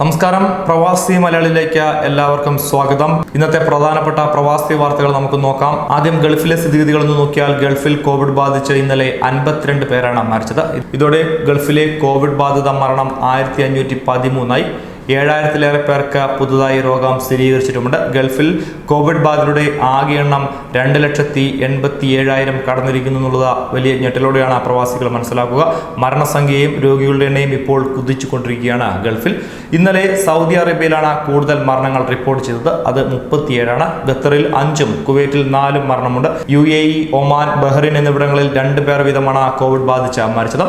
നമസ്കാരം. പ്രവാസി മലയാളിയിലേക്ക് എല്ലാവർക്കും സ്വാഗതം. ഇന്നത്തെ പ്രധാനപ്പെട്ട പ്രവാസി വാർത്തകൾ നമുക്ക് നോക്കാം. ആദ്യം ഗൾഫിലെ സ്ഥിതിഗതികൾ ഒന്ന് നോക്കിയാൽ ഗൾഫിൽ കോവിഡ് ബാധിച്ച് ഇന്നലെ അൻപത്തിരണ്ട് പേരാണ് മരിച്ചത്. ഇതോടെ ഗൾഫിലെ കോവിഡ് ബാധിത മരണം ആയിരത്തി അഞ്ഞൂറ്റി പതിമൂന്നായി. ഏഴായിരത്തിലേറെ പേർക്ക് പുതുതായി രോഗം സ്ഥിരീകരിച്ചിട്ടുമുണ്ട്. ഗൾഫിൽ കോവിഡ് ബാധിതരുടെ ആകെ എണ്ണം രണ്ട് ലക്ഷത്തി എൺപത്തി ഏഴായിരം കടന്നിരിക്കുന്നു എന്നുള്ളത് വലിയ ഞെട്ടലോടെയാണ് പ്രവാസികൾ മനസ്സിലാക്കുക. മരണസംഖ്യയും രോഗികളുടെ എണ്ണയും ഇപ്പോൾ കുതിച്ചുകൊണ്ടിരിക്കുകയാണ് ഗൾഫിൽ. ഇന്നലെ സൗദി അറേബ്യയിലാണ് കൂടുതൽ മരണങ്ങൾ റിപ്പോർട്ട് ചെയ്തത്. അത് മുപ്പത്തിയേഴാണ്. ഖത്തറിൽ അഞ്ചും കുവൈറ്റിൽ നാലും മരണമുണ്ട്. U A E Oman Bahrain എന്നിവിടങ്ങളിൽ രണ്ട് പേർ വീതമാണ് കോവിഡ് ബാധിച്ച് മരിച്ചത്.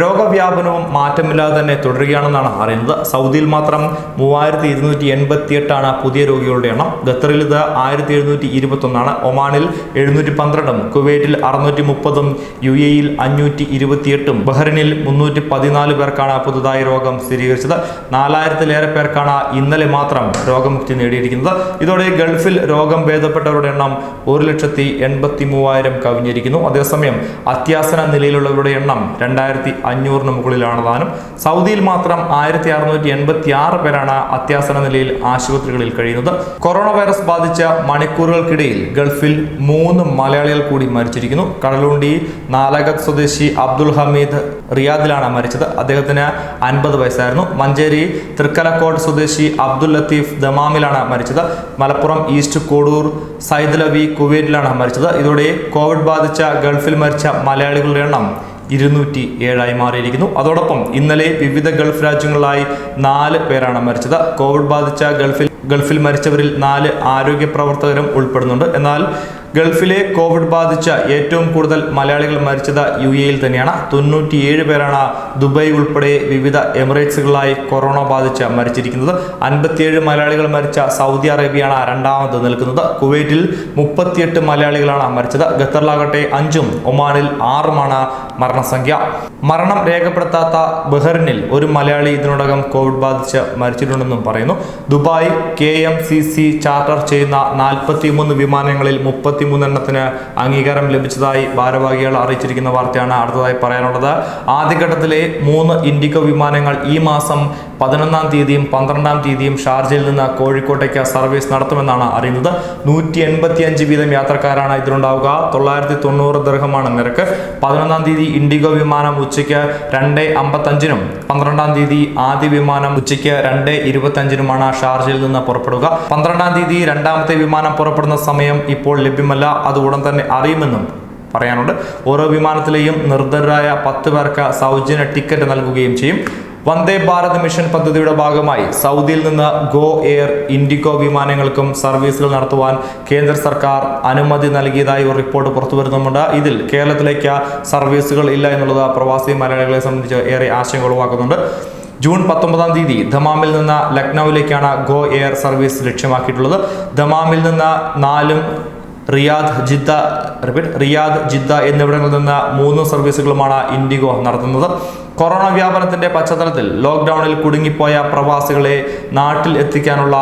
രോഗവ്യാപനവും മാറ്റമില്ലാതെ തന്നെ തുടരുകയാണെന്നാണ് അറിയുന്നത്. സൗദിയിൽ മാത്രം മൂവായിരത്തി ഇരുന്നൂറ്റി എൺപത്തി എട്ടാണ് പുതിയ രോഗികളുടെ എണ്ണം. ഖത്തറിൽ ഇത് ആയിരത്തി എഴുന്നൂറ്റി ഇരുപത്തി ഒന്നാണ് ഒമാനിൽ എഴുന്നൂറ്റി പന്ത്രണ്ടും കുവൈറ്റിൽ അറുന്നൂറ്റി മുപ്പതും യു എയിൽ അഞ്ഞൂറ്റി ഇരുപത്തിയെട്ടും ബഹ്റിനിൽ മുന്നൂറ്റി പതിനാല് പേർക്കാണ് പുതുതായി രോഗം സ്ഥിരീകരിച്ചത്. നാലായിരത്തിലേറെ പേർക്കാണ് ഇന്നലെ മാത്രം രോഗമുക്തി നേടിയിരിക്കുന്നത്. ഇതോടെ ഗൾഫിൽ രോഗം ഭേദപ്പെട്ടവരുടെ എണ്ണം ഒരു ലക്ഷത്തി എൺപത്തി മൂവായിരം കവിഞ്ഞിരിക്കുന്നു. അതേസമയം അത്യാസന നിലയിലുള്ളവരുടെ എണ്ണം രണ്ടായിരത്തി അഞ്ഞൂറിന് മുകളിലാണ് താനും സൗദിയിൽ മാത്രം ആയിരത്തി അറുന്നൂറ്റി എൺപത്തി ആറ് പേരാണ് അത്യാസന നിലയിൽ ആശുപത്രികളിൽ കഴിയുന്നത്. കൊറോണ വൈറസ് ബാധിച്ച മണിക്കൂറുകൾക്കിടയിൽ ഗൾഫിൽ മൂന്ന് മലയാളികൾ കൂടി മരിച്ചിരിക്കുന്നു. കടലുണ്ടി നാലകത്ത് സ്വദേശി അബ്ദുൽ ഹമീദ് റിയാദിലാണ് മരിച്ചത്. അദ്ദേഹത്തിന് അൻപത് വയസ്സായിരുന്നു. മഞ്ചേരി തൃക്കലക്കോട് സ്വദേശി അബ്ദുൽ ലത്തീഫ് ദമാമിലാണ് മരിച്ചത്. മലപ്പുറം ഈസ്റ്റ് കോഡൂർ സൈദലവി കുവൈറ്റിലാണ് മരിച്ചത്. ഇതോടെ കോവിഡ് ബാധിച്ച ഗൾഫിൽ മരിച്ച മലയാളികളുടെ എണ്ണം ഇരുന്നൂറ്റി ഏഴായി മാറിയിരിക്കുന്നു. അതോടൊപ്പം ഇന്നലെ വിവിധ ഗൾഫ് രാജ്യങ്ങളിലായി നാല് പേരാണ് മരിച്ചത്. കോവിഡ് ബാധിച്ച ഗൾഫിൽ ഗൾഫിൽ മരിച്ചവരിൽ നാല് ആരോഗ്യ പ്രവർത്തകരും ഉൾപ്പെടുന്നുണ്ട്. എന്നാൽ ഗൾഫിലെ കോവിഡ് ബാധിച്ച ഏറ്റവും കൂടുതൽ മലയാളികൾ മരിച്ചത് യു എയിൽ തന്നെയാണ്. തൊണ്ണൂറ്റിയേഴ് പേരാണ് ദുബായ് ഉൾപ്പെടെ വിവിധ എമിറേറ്റ്സുകളിലായി കൊറോണ ബാധിച്ച് മരിച്ചിരിക്കുന്നത്. അൻപത്തിയേഴ് മലയാളികൾ മരിച്ച സൗദി അറേബ്യയാണ് രണ്ടാമത് നിൽക്കുന്നത്. കുവൈറ്റിൽ മുപ്പത്തിയെട്ട് മലയാളികളാണ് മരിച്ചത്. ഖത്തറിലാകട്ടെ അഞ്ചും ഒമാനിൽ ആറുമാണ് മരണസംഖ്യ. മരണം രേഖപ്പെടുത്താത്ത ബഹറിനിൽ ഒരു മലയാളി ഇതിനോടകം കോവിഡ് ബാധിച്ച് മരിച്ചിട്ടുണ്ടെന്നും പറയുന്നു. Dubai K M C C charter ചെയ്യുന്ന നാൽപ്പത്തിമൂന്ന് വിമാനങ്ങളിൽ മുപ്പത്തിമൂന്നെണ്ണത്തിന് അംഗീകാരം ലഭിച്ചതായി ഭാരവാഹികൾ അറിയിച്ചിരിക്കുന്ന വാർത്തയാണ് അടുത്തതായി പറയാനുള്ളത്. ആദ്യഘട്ടത്തിലെ മൂന്ന് ഇൻഡിഗോ വിമാനങ്ങൾ ഈ മാസം പതിനൊന്നാം തീയതിയും പന്ത്രണ്ടാം തീയതിയും ഷാർജയിൽ നിന്ന് കോഴിക്കോട്ടേക്ക് സർവീസ് നടത്തുമെന്നാണ് അറിയുന്നത്. നൂറ്റി എൺപത്തി അഞ്ച് വീതം യാത്രക്കാരാണ് ഇതിലുണ്ടാവുക. തൊള്ളായിരത്തി തൊണ്ണൂറ് ദീർഘമാണ് നിരക്ക്. പതിനൊന്നാം തീയതി ഇൻഡിഗോ വിമാനം ഉച്ചയ്ക്ക് രണ്ട് അമ്പത്തഞ്ചിനും പന്ത്രണ്ടാം തീയതി ആദ്യ വിമാനം ഉച്ചയ്ക്ക് രണ്ട് ഇരുപത്തഞ്ചിനുമാണ് ഷാർജയിൽ നിന്ന് പുറപ്പെടുക. പന്ത്രണ്ടാം തീയതി രണ്ടാമത്തെ വിമാനം പുറപ്പെടുന്ന സമയം ഇപ്പോൾ ലഭ്യമല്ല. അത് ഉടൻ തന്നെ അറിയുമെന്നും പറയാനുണ്ട്. ഓരോ വിമാനത്തിലെയും നിർദ്ധരായ പത്ത് പേർക്ക് സൗജന്യ ടിക്കറ്റ് നൽകുകയും ചെയ്യും. വന്ദേ ഭാരത് മിഷൻ പദ്ധതിയുടെ ഭാഗമായി സൗദിയിൽ നിന്ന് ഗോ എയർ ഇൻഡിഗോ വിമാനങ്ങൾക്കും സർവീസുകൾ നടത്തുവാൻ കേന്ദ്ര സർക്കാർ അനുമതി നൽകിയതായി ഒരു റിപ്പോർട്ട് പുറത്തു വരുന്നുമുണ്ട്. ഇതിൽ കേരളത്തിലേക്ക് സർവീസുകൾ ഇല്ല എന്നുള്ളത് പ്രവാസി മലയാളികളെ സംബന്ധിച്ച് ഏറെ ആശങ്ക ഉളവാക്കുന്നുണ്ട്. ജൂൺ പത്തൊമ്പതാം തീയതി ദമാമിൽ നിന്ന് ലക്നൌവിലേക്കാണ് ഗോ എയർ സർവീസ് ലക്ഷ്യമാക്കിയിട്ടുള്ളത്. ദമാമിൽ നിന്ന് നാലും Riyadh Jeddah repeat Riyadh Jeddah എന്നിവിടങ്ങളിൽ നിന്ന് മൂന്ന് സർവീസുകളുമാണ് ഇൻഡിഗോ നടത്തുന്നത്. കൊറോണ വ്യാപനത്തിന്റെ പശ്ചാത്തലത്തിൽ ലോക്ക്ഡൌണിൽ കുടുങ്ങിപ്പോയ പ്രവാസികളെ നാട്ടിൽ എത്തിക്കാനുള്ള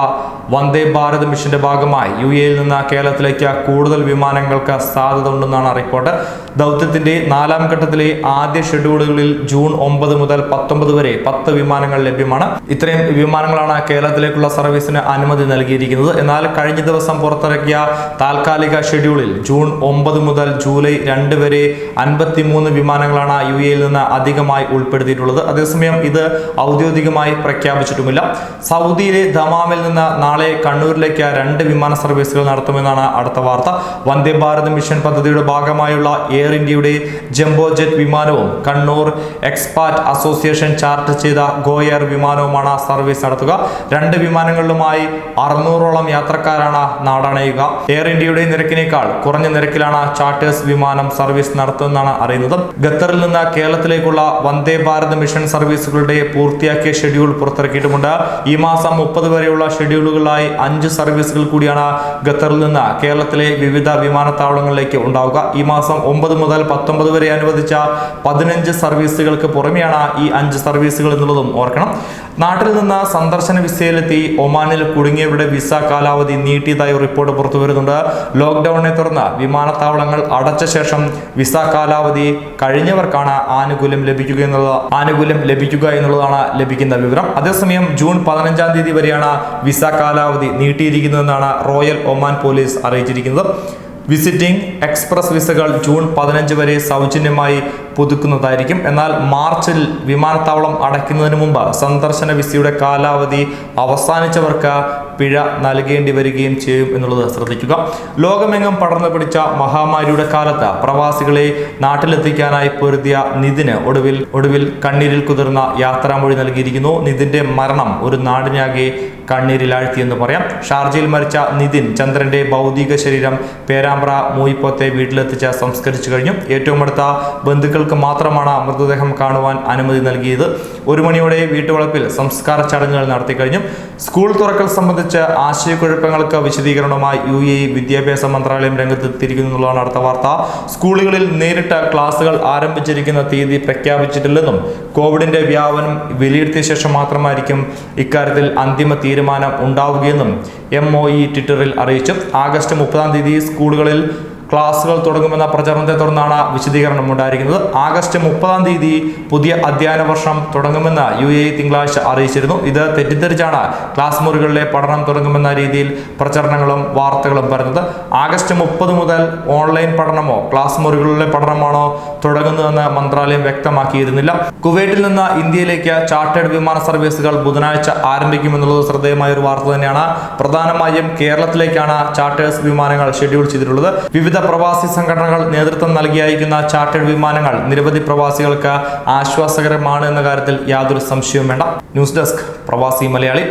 വന്ദേ ഭാരത് മിഷന്റെ ഭാഗമായി യു എയിൽ നിന്ന് കേരളത്തിലേക്ക് കൂടുതൽ വിമാനങ്ങൾക്ക് സാധ്യത ഉണ്ടെന്നാണ് റിപ്പോർട്ട്. ദൗത്യത്തിന്റെ നാലാം ഘട്ടത്തിലെ ആദ്യ ഷെഡ്യൂളുകളിൽ ജൂൺ ഒമ്പത് മുതൽ പത്തൊമ്പത് വരെ പത്ത് വിമാനങ്ങൾ ലഭ്യമാണ്. ഇത്രയും വിമാനങ്ങളാണ് കേരളത്തിലേക്കുള്ള സർവീസിന് അനുമതി നൽകിയിരിക്കുന്നത്. എന്നാൽ കഴിഞ്ഞ ദിവസം പുറത്തിറക്കിയ താൽക്കാലിക ഷെഡ്യൂളിൽ ജൂൺ ഒമ്പത് മുതൽ ജൂലൈ രണ്ട് വരെ അൻപത്തിമൂന്ന് വിമാനങ്ങളാണ് യു എയിൽ നിന്ന് അധികമായി ഉൾപ്പെടുത്തിയിട്ടുള്ളത് അതേസമയം ഇത് ഔദ്യോഗികമായി പ്രഖ്യാപിച്ചിട്ടുമില്ല. സൗദിയിലെ ദമാമിൽ നിന്ന് നാളെ കണ്ണൂരിലേക്ക് രണ്ട് വിമാന സർവീസുകൾ നടത്തുമെന്നാണ് അടുത്ത വാർത്ത. വന്ദേ ഭാരത് മിഷൻ പദ്ധതിയുടെ ഭാഗമായുള്ള എയർ ഇന്ത്യയുടെ ജംബോ ജെറ്റ് വിമാനവും കണ്ണൂർ എക്സ്പാറ്റ് അസോസിയേഷൻ ചാർട്ട് ചെയ്ത ഗോ എയർ വിമാനവുമാണ് സർവീസ് നടത്തുക. രണ്ട് വിമാനങ്ങളിലുമായി അറുന്നൂറോളം യാത്രക്കാരാണ് നാടണയുക. എയർ ഇന്ത്യയുടെ നിരക്കിനേക്കാൾ കുറഞ്ഞ നിരക്കിലാണ് ചാർട്ടേഴ്സ് വിമാനം സർവീസ് നടത്തുമെന്നാണ് അറിയുന്നത്. ഖത്തറിൽ നിന്ന് കേരളത്തിലേക്കുള്ള വന്ദേ ഭാരത് മിഷൻ സർവീസുകളുടെ പൂർത്തിയാക്കിയ ഷെഡ്യൂൾ പുറത്തിറക്കിയിട്ടുമുണ്ട്. ഈ മാസം മുപ്പത് വരെയുള്ള ഷെഡ്യൂളുകളായി അഞ്ച് സർവീസുകൾ കൂടിയാണ് ഖത്തറിൽ നിന്ന് കേരളത്തിലെ വിവിധ വിമാനത്താവളങ്ങളിലേക്ക് ഉണ്ടാവുക. ഈ മാസം ഒമ്പത് മുതൽ പത്തൊമ്പത് വരെ അനുവദിച്ച പതിനഞ്ച് സർവീസുകൾക്ക് പുറമെയാണ് ഈ അഞ്ച് സർവീസുകൾ എന്നുള്ളതും ഓർക്കണം. നാട്ടിൽ നിന്ന് സന്ദർശന വിസയിലെത്തി ഒമാനിൽ കുടുങ്ങിയവരുടെ വിസ കാലാവധി നീട്ടിയതായി റിപ്പോർട്ട് പുറത്തു വരുന്നുണ്ട്. ലോക്ക്ഡൌണിനെ തുടർന്ന് വിമാനത്താവളങ്ങൾ അടച്ച ശേഷം വിസ കാലാവധി കഴിഞ്ഞവർക്കാണ് ആനുകൂല്യം ലഭിക്കുക എന്നുള്ളത് ആനുകൂല്യം ലഭിക്കുക എന്നുള്ളതാണ് ലഭിക്കുന്ന വിവരം. അതേസമയം ജൂൺ പതിനഞ്ചാം തീയതി വരെയാണ് വിസ കാലാവധി നീട്ടിയിരിക്കുന്നതെന്നാണ് റോയൽ ഒമാൻ പോലീസ് അറിയിച്ചിരിക്കുന്നത്. വിസിറ്റിംഗ് എക്സ്പ്രസ് വിസകൾ ജൂൺ പതിനഞ്ച് വരെ സൗജന്യമായി പുതുക്കുന്നതായിരിക്കും. എന്നാൽ മാർച്ചിൽ വിമാനത്താവളം അടയ്ക്കുന്നതിന് മുമ്പ് സന്ദർശന വിസയുടെ കാലാവധി അവസാനിച്ചവർക്ക് പിഴ നൽകേണ്ടി വരികയും ചെയ്യും എന്നുള്ളത് ശ്രദ്ധിക്കുക. ലോകമെങ്ങും പടർന്നു പിടിച്ച മഹാമാരിയുടെ കാലത്ത് പ്രവാസികളെ നാട്ടിലെത്തിക്കാനായി പൊരുതിയ നിതിന് ഒടുവിൽ ഒടുവിൽ കണ്ണീരിൽ കുതിർന്ന യാത്രാമൊഴി നൽകിയിരിക്കുന്നു. നിതിന്റെ മരണം ഒരു നാടിനാകെ കണ്ണീരിലാഴ്ത്തി എന്ന് പറയാം. ഷാർജയിൽ മരിച്ച നിതിൻ ചന്ദ്രന്റെ ഭൗതിക ശരീരം പേരാമ്പ്ര മൂയിപ്പോത്തെ വീട്ടിലെത്തിച്ച് സംസ്കരിച്ചു കഴിഞ്ഞു. ഏറ്റവും അടുത്ത ബന്ധുക്കൾക്ക് മാത്രമാണ് മൃതദേഹം കാണുവാൻ അനുമതി നൽകിയത്. ഒരു മണിയോടെ വീട്ടുവളപ്പിൽ സംസ്കാര ചടങ്ങുകൾ നടത്തി കഴിഞ്ഞു. സ്കൂൾ തുറക്കൽ സംബന്ധിച്ച് ആശയക്കുഴപ്പങ്ങൾക്ക് വിശദീകരണവുമായി യു എ വിദ്യാഭ്യാസ മന്ത്രാലയം രംഗത്തെത്തിയിരിക്കുന്നു എന്നുള്ളതാണ് അടുത്ത വാർത്ത. സ്കൂളുകളിൽ നേരിട്ട് ക്ലാസുകൾ ആരംഭിച്ചിരിക്കുന്ന തീയതി പ്രഖ്യാപിച്ചിട്ടില്ലെന്നും കോവിഡിന്റെ വ്യാപനം വിലയിരുത്തിയ ശേഷം മാത്രമായിരിക്കും ഇക്കാര്യത്തിൽ അന്തിമ തീരുമാനം ഉണ്ടാവുകയെന്നും എം ഒ ഇ ട്വിറ്ററിൽ അറിയിച്ചു. ആഗസ്റ്റ് മുപ്പതാം തീയതി സ്കൂളുകളിൽ ക്ലാസുകൾ തുടങ്ങുമെന്ന പ്രചരണത്തെ തുടർന്നാണ് വിശദീകരണം ഉണ്ടായിരിക്കുന്നത്. ആഗസ്റ്റ് മുപ്പതാം തീയതി പുതിയ അധ്യയന വർഷം തുടങ്ങുമെന്ന് യു എ തിങ്കളാഴ്ച അറിയിച്ചിരുന്നു. ഇത് തെറ്റിദ്ധരിച്ചാണ് ക്ലാസ് മുറികളിലെ പഠനം തുടങ്ങുമെന്ന രീതിയിൽ പ്രചരണങ്ങളും വാർത്തകളും വരുന്നത്. ആഗസ്റ്റ് മുപ്പത് മുതൽ ഓൺലൈൻ പഠനമോ ക്ലാസ് മുറികളിലെ പഠനമാണോ തുടങ്ങുന്നതെന്ന് മന്ത്രാലയം വ്യക്തമാക്കിയിരുന്നില്ല. കുവൈറ്റിൽ നിന്ന് ഇന്ത്യയിലേക്ക് ചാർട്ടേഡ് വിമാന സർവീസുകൾ ബുധനാഴ്ച ആരംഭിക്കുമെന്നുള്ളത് ശ്രദ്ധേയമായ ഒരു വാർത്ത തന്നെയാണ്. പ്രധാനമായും കേരളത്തിലേക്കാണ് ചാർട്ടേഴ്സ് വിമാനങ്ങൾ ഷെഡ്യൂൾ ചെയ്തിട്ടുള്ളത്. വിവിധ പ്രവാസി സംഘടനകൾ നേതൃത്വം നൽകി അയക്കുന്ന ചാർട്ടേഡ് വിമാനങ്ങൾ നിരവധി പ്രവാസികൾക്ക് ആശ്വാസകരമാണ് എന്ന കാര്യത്തിൽ യാതൊരു സംശയവും വേണ്ട. ന്യൂസ് ഡെസ്ക് പ്രവാസി മലയാളി.